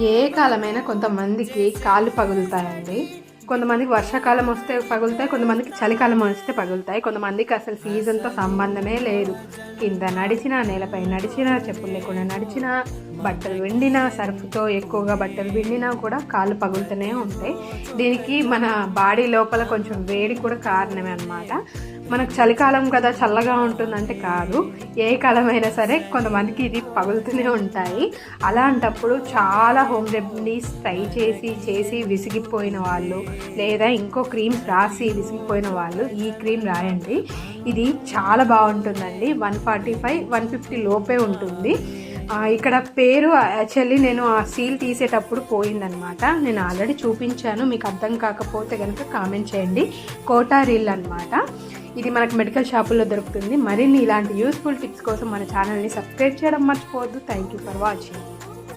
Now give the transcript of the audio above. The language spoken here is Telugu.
ఏ కాలమైనా కొంతమందికి కాళ్ళు పగులుతాయండి. కొంతమందికి వర్షాకాలం వస్తే పగులుతాయి కొంతమందికి చలికాలం వస్తే పగులుతాయి కొంతమందికి అసలు సీజన్తో సంబంధమే లేదు. కింద నడిచినా నేలపై నడిచినా చెప్పులు లేకుండా నడిచినా బట్టలు విండినా సర్ఫ్తో ఎక్కువగా బట్టలు విండినా కూడా కాళ్ళు పగులుతూనే ఉంటాయి. దీనికి మన బాడీ లోపల కొంచెం వేడి కూడా కారణమే అనమాట మనకు చలికాలం కదా చల్లగా ఉంటుందంటే కాదు. ఏ కాలమైనా సరే కొంతమందికి ఇది పగులుతూనే ఉంటాయి. అలాంటప్పుడు చాలా హోమ్ రెమెడీస్ ట్రై చేసి చేసి విసిగిపోయిన వాళ్ళు లేదా ఇంకో క్రీమ్స్ రాసి విసిగిపోయిన వాళ్ళు ఈ క్రీమ్ రాయండి. ఇది చాలా బాగుంటుందండి. One forty five one fifty లోపే ఉంటుంది. ఇక్కడ పేరు యాక్చువల్లీ నేను ఆ సీల్ తీసేటప్పుడు పోయిందనమాట. నేను ఆల్రెడీ చూపించాను మీకు అర్థం కాకపోతే కనుక కామెంట్ చేయండి. కోటారిల్ అనమాట. ఇది మనకు మెడికల్ షాపుల్లో దొరుకుతుంది. మరిన్ని ఇలాంటి యూస్ఫుల్ టిప్స్ కోసం మన ఛానల్ని సబ్స్క్రైబ్ చేయడం మర్చిపోవద్దు. Thank you for watching.